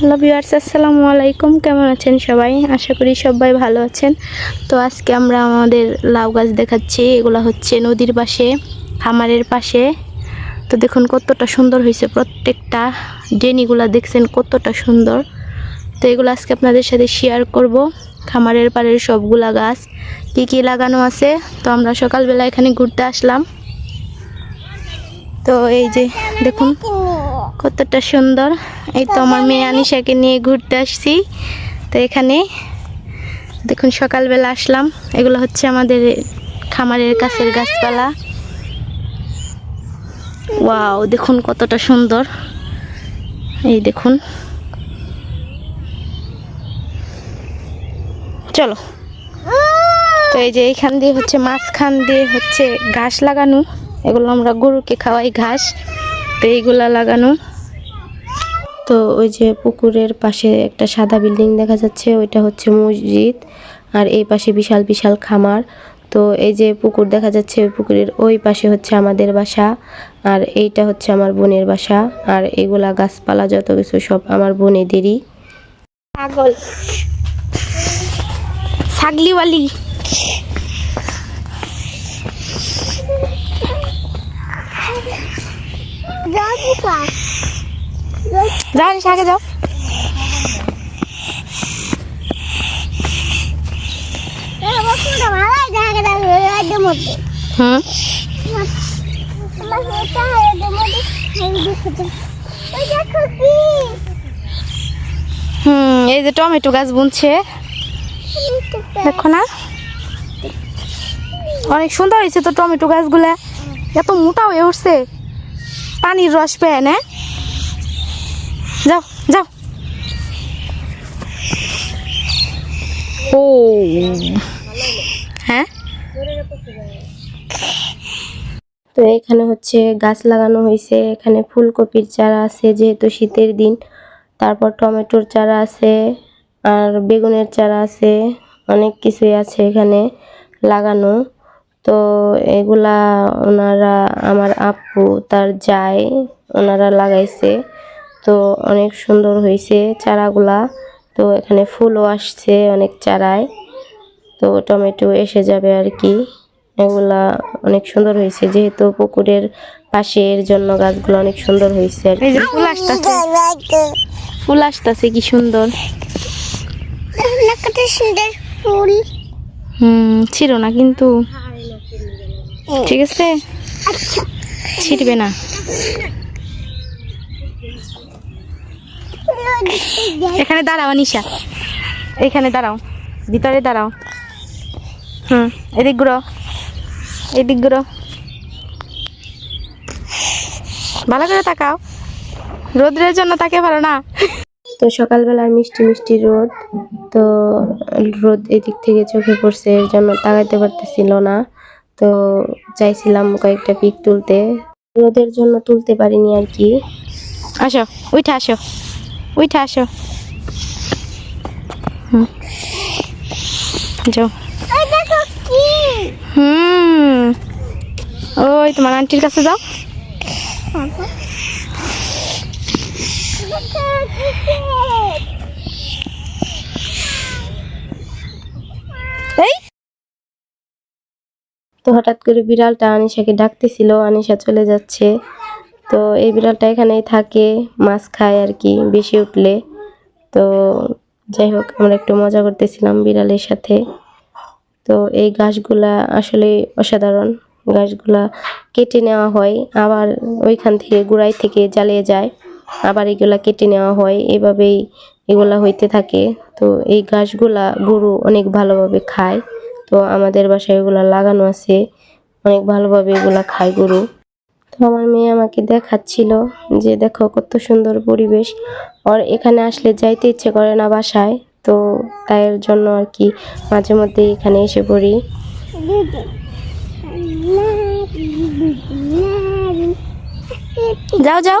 Hello viewers, আসসালামু আলাইকুম। কেমন আছেন সবাই? আশা করি সবাই ভালো আছেন। তো আজকে আমরা আমাদের লাউ গাছ দেখাচ্ছি। এগুলো হচ্ছে নদীর পাশে, খামারের পাশে। তো দেখুন কতটা সুন্দর হয়েছে। প্রত্যেকটা ডেনিগুলা দেখছেন কতটা সুন্দর। তো এগুলো আজকে আপনাদের সাথে শেয়ার করব। খামারের পাড়ের সবগুলা গাছ, কি কি লাগানো আছে। তো আমরা সকালবেলা এখানে ঘুরতে আসলাম। তো এই যে দেখুন, কতটা সুন্দর। এই তো আমার মেয়ে আনিশাকে নিয়ে ঘুরতে আসছি। তো এখানে দেখুন, সকালবেলা আসলাম। এগুলো হচ্ছে আমাদের খামারের কাছের গাছপালা। ওয়াও, দেখুন কতটা সুন্দর। এই দেখুন। চলো। তো এই যে এইখান দিয়ে হচ্ছে, মাঝখান দিয়ে হচ্ছে ঘাস লাগানো। এগুলো আমরা গরুকে খাওয়াই ঘাস, তো এইগুলা লাগানো। তো ওই যে পুকুরের পাশে একটা সাদা বিল্ডিং দেখা যাচ্ছে, ওইটা হচ্ছে মসজিদ, আর এই পাশে বিশাল বিশাল খামার। তো এই যে পুকুর দেখা যাচ্ছে, ওই পুকুরের ওই পাশে হচ্ছে আমাদের বাসা, আর এইটা হচ্ছে আমার বোনের বাসা, আর এগুলা গাছপালা যত কিছু সব আমার বোনেদেরই। ছাগল। ছাগলিওয়ালি। যাও আগে যাও। হুম, এই যে টমেটো গাছ বুনছে। দেখো না। অনেক সুন্দর হয়েছে তো টমেটো গাছগুলা। এত মোটা হয়ে উঠছে। পানির রস পেয়ে না যাও যাও। ও হ্যাঁ তো এখানে হচ্ছে গাছ লাগানো হয়েছে, এখানে ফুলকপির চারা আছে যেহেতু শীতের দিন। তারপর টমেটোর চারা আছে, আর বেগুনের চারা আছে, অনেক কিছুই আছে এখানে লাগানো। তো এগুলা ওনারা আমার আপু তার যায় ওনারা লাগাইছে। তো অনেক সুন্দর হয়েছে চারাগুলা। তো এখানে ফুলও আসছে অনেক চারায়। তো টমেটো এসে যাবে আর কি এগুলা অনেক সুন্দর হয়েছে যেহেতু পুকুরের পাশে এর জন্য গাছগুলো অনেক সুন্দর হয়েছে আর ফুল আসতেছে। ফুল আসতেছে কি সুন্দর ফুল। হুম ছিল না কিন্তু। ঠিক আছে? ছিটবে না। এখানে দাঁড়াও, নিশা। এখানে দাঁড়াও, ভিতরে দাঁড়াও। হুম, এদিক ঘুরো। এদিক ঘুরো। ভালো করে তাকাও। রোদ্রের জন্য তাকে ভালো না। তো সকালবেলার মিষ্টি মিষ্টি রোদ, তো রোদ এদিক থেকে চোখে পড়ছে, এর জন্য তাকাইতে পারতেছিল না। তো চাইছিলাম কয়েকটা পিক তুলতে। রোদের জন্য তুলতে পারিনি আর কি। আসো উঠে আসো উঠে আসো। হুম। যাও। ওই হুম। ওই তোমার আন্টির কাছে যাও। এই তো হঠাৎ করে বিড়ালটা আনিশাকে ডাকতেছিল, আনিশা চলে যাচ্ছে। তো এই বিড়ালটা এখানেই থাকে, মাছ খায় আর কি, বেশি উঠলে। তো যাই হোক, আমরা একটু মজা করতেছিলাম বিড়ালের সাথে। তো এই গাছগুলা আসলে অসাধারণ। গাছগুলা কেটে নেওয়া হয়, আবার ওইখান থেকে গোড়াই থেকে জ্বালিয়ে যায়, আবার এগুলা কেটে নেওয়া হয়। এভাবেই এগুলা হইতে থাকে। তো এই গাছগুলা গরু অনেক ভালোভাবে খায়। তো আমাদের বাসায় এগুলো লাগানো আছে। অনেক ভালোভাবে এগুলা খায় গরু। তো আমার মেয়ে আমাকে দেখাচ্ছিল যে দেখো কত সুন্দর পরিবেশ। আর এখানে আসলে যাইতে ইচ্ছে করে না বাসায়। তো তাই জন্য আর কি মাঝে মধ্যে এখানে এসে পড়ি। যাও যাও।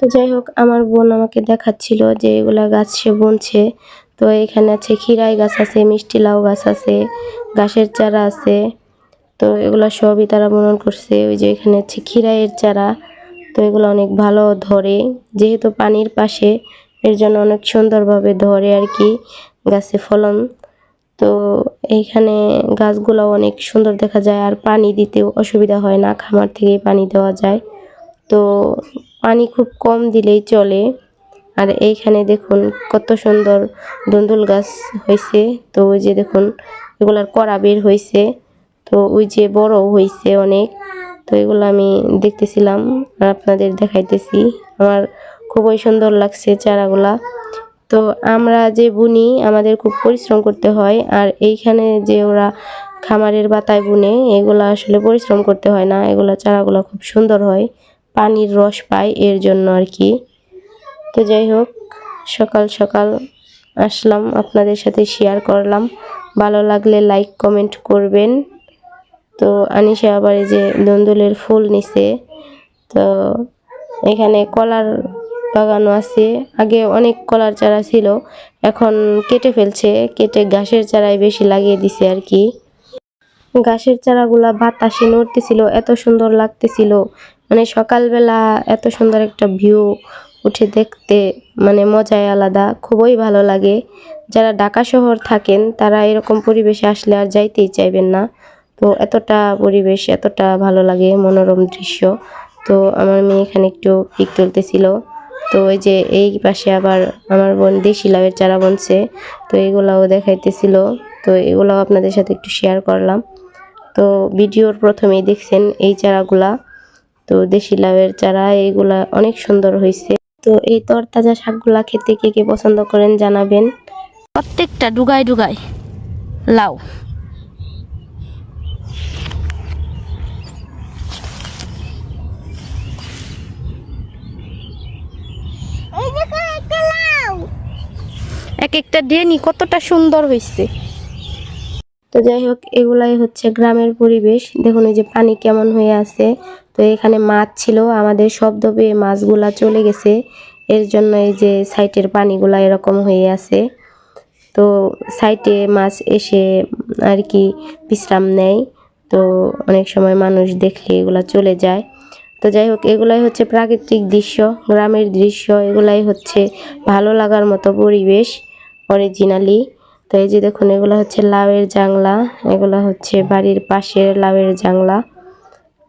তো যাই হোক, আমার বোন আমাকে দেখাচ্ছিল যে এগুলা গাছ সে বুনছে। তো এখানে আছে খিরাই গাছ আছে, মিষ্টি লাউ গাছ আছে গাছের চারা আছে। তো এগুলা সবই তারা বনন করছে। ওই যে এখানে আছে খিরাইয়ের চারা। তো এগুলো অনেক ভালো ধরে। যেহেতু পানির পাশে, এর জন্য অনেক সুন্দরভাবে ধরে আর কি গাছে ফলন। তো এইখানে গাছগুলো অনেক সুন্দর দেখা যায়। আর পানি দিতেও অসুবিধা হয় না, খামার থেকেই পানি দেওয়া যায়। তো পানি খুব কম দিলেই চলে। আর এইখানে দেখুন কত সুন্দর দুন্দুল গাছ হয়েছে তো ওই যে দেখুন এগুলার কড়া বের হয়েছে তো ওই যে বড় হয়েছে অনেক। তো এগুলো আমি দেখতেছিলাম আর আপনাদের দেখাইতেছি। আমার খুবই সুন্দর লাগছে চারাগুলা। তো আমরা যে বুনি, আমাদের খুব পরিশ্রম করতে হয়। আর এইখানে যে ওরা খামারের বাতায় বুনে, এগুলা আসলে পরিশ্রম করতে হয় না। এগুলা চারাগুলা খুব সুন্দর হয়। পানির রস পায়, এর জন্য আর কি। তো যাই হোক, সকাল সকাল আসলাম, আপনাদের সাথে শেয়ার করলাম। ভালো লাগলে লাইক কমেন্ট করবেন। তো আনিসা আবার এই যে দন্দুলের ফুল নিছে। তো এখানে কলার লাগানো আছে। আগে অনেক কলার চারা ছিল, এখন কেটে ফেলছে। কেটে ঘাসের চারাই বেশি লাগিয়ে দিছে আর কি। ঘাসের চারাগুলা বাতাসে নড়তেছিল, এত সুন্দর লাগতেছিল। মানে সকালবেলা এত সুন্দর একটা ভিউ উঠে দেখতে মানে মজাই আলাদা, খুবই ভালো লাগে। যারা ঢাকা শহর থাকেন, তারা এরকম পরিবেশে আসলে আর যাইতেই চাইবেন না। তো এতটা পরিবেশ, এতটা ভালো লাগে, মনোরম দৃশ্য। তো আমার মেয়ে এখানে একটু পিক তুলতেছিল। তো ওই যে এই পাশে আবার আমার বোন দেশি লাউয়ের চারা বনছে। তো এগুলাও দেখাইতেছিল। তো এগুলাও আপনাদের সাথে একটু শেয়ার করলাম। তো ভিডিওর প্রথমেই দেখছেন এই চারাগুলা। তো দেশি লাউয়ের চারা এইগুলা অনেক সুন্দর হয়েছে তো এই তরতাজা শাকগুলা খেতে কে কে পছন্দ করেন জানাবেন। প্রত্যেকটা ডুগাই ডুগাই লাউ। এক একটা ডেনি কতটা সুন্দর হয়েছে তো যাই হোক এগুলাই হচ্ছে গ্রামের পরিবেশ। দেখুন এই যে পানি কেমন হয়ে আছে। তো এখানে মাছ ছিল, আমাদের শব্দ পেয়ে মাছগুলা চলে গেছে। এর জন্য এই যে সাইটের পানিগুলা এরকম হয়ে আছে। তো সাইটে মাছ এসে আর কি বিশ্রাম নেয়। তো অনেক সময় মানুষ দেখলে এগুলা চলে যায়। তো যাই হোক, এগুলাই হচ্ছে প্রাকৃতিক দৃশ্য, গ্রামের দৃশ্য, এগুলাই হচ্ছে ভালো লাগার মতো পরিবেশ অরিজিনালি তো এই যে দেখুন, এগুলো হচ্ছে লাউয়ের জাংলা, এগুলো হচ্ছে বাড়ির পাশের লাউয়ের জাংলা।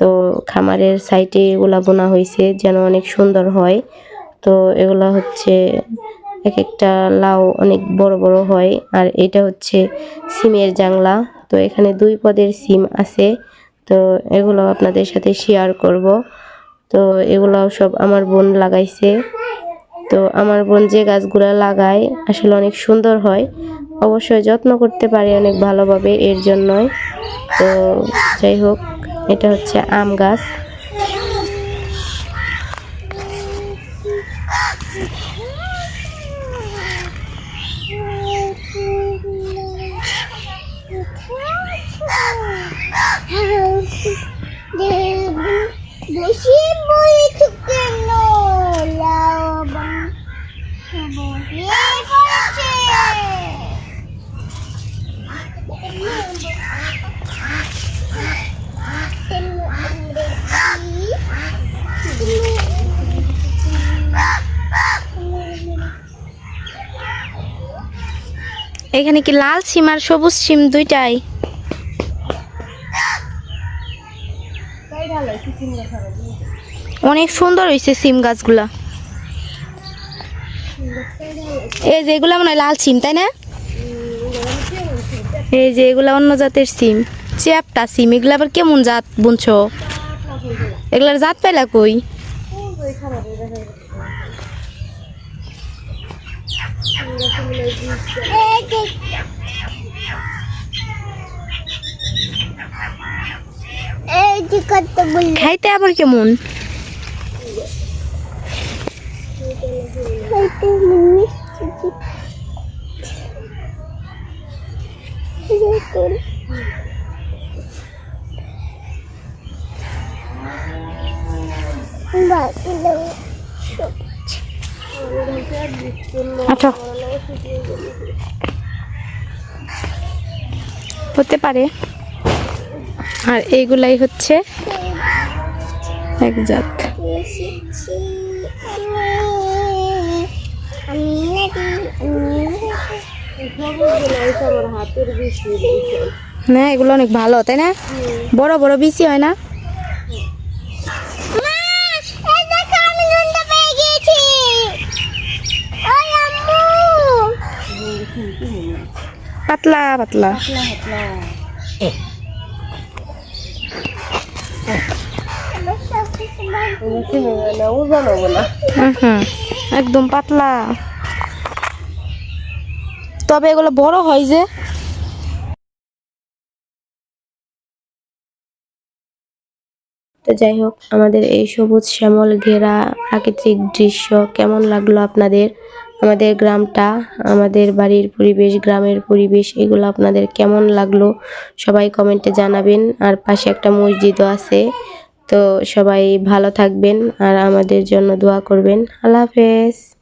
তো খামারের সাইডে এগুলা বোনা হয়েছে যেন অনেক সুন্দর হয়। তো এগুলা হচ্ছে এক একটা লাউ অনেক বড় বড় হয়, আর এটা হচ্ছে সিমের জাংলা। তো এখানে দুই পদের সিম আছে, তো এগুলো আপনাদের সাথে শেয়ার করব। তো এগুলো সব আমার বোন লাগাইছে। তো আমার বোন যে গাছগুলো লাগায়, আসলে অনেক সুন্দর হয়। অবশ্যই যত্ন করতে পারে অনেক ভালোভাবে, এর জন্যই। তো যাই হোক এটা হচ্ছে আম গাছ বেশি বই এখানে কি লাল সিম আর সবুজ সিম দুইটাই? অনেক সুন্দর হয়েছে সিম গাছগুলা। এই যে এগুলা মনে হয় লাল সিম, তাই না? এই যে এগুলা অন্য জাতের সিম, চ্যাপটা সিম, এগুলা আবার কেমন জাত বুনছো? এগুলার জাত পাইলা কই? খাইতে আবার কেমন? খাইতে মিষ্টি। আচ্ছা। হতে পারে। আর এইগুলাই হচ্ছে এক না, এগুলো অনেক ভালো, তাই না? বড় বড় বেশি হয় না? পাতলা পাতলা। একদম পাতলা। তবে এগুলো বড় হয় যে। যাই হোক, আমাদের এই সবুজ শ্যামল ঘেরা প্রাকৃতিক দৃশ্য কেমন লাগল আপনাদের? আমাদের গ্রামটা, আমাদের বাড়ির পরিবেশ, গ্রামের পরিবেশ, এগুলো আপনাদের কেমন লাগল সবাই কমেন্টে জানাবেন। আর পাশে একটা মসজিদও আছে, তো সবাই ভালো থাকবেন আর আমাদের জন্য দোয়া করবেন। আল্লাহ হাফেজ।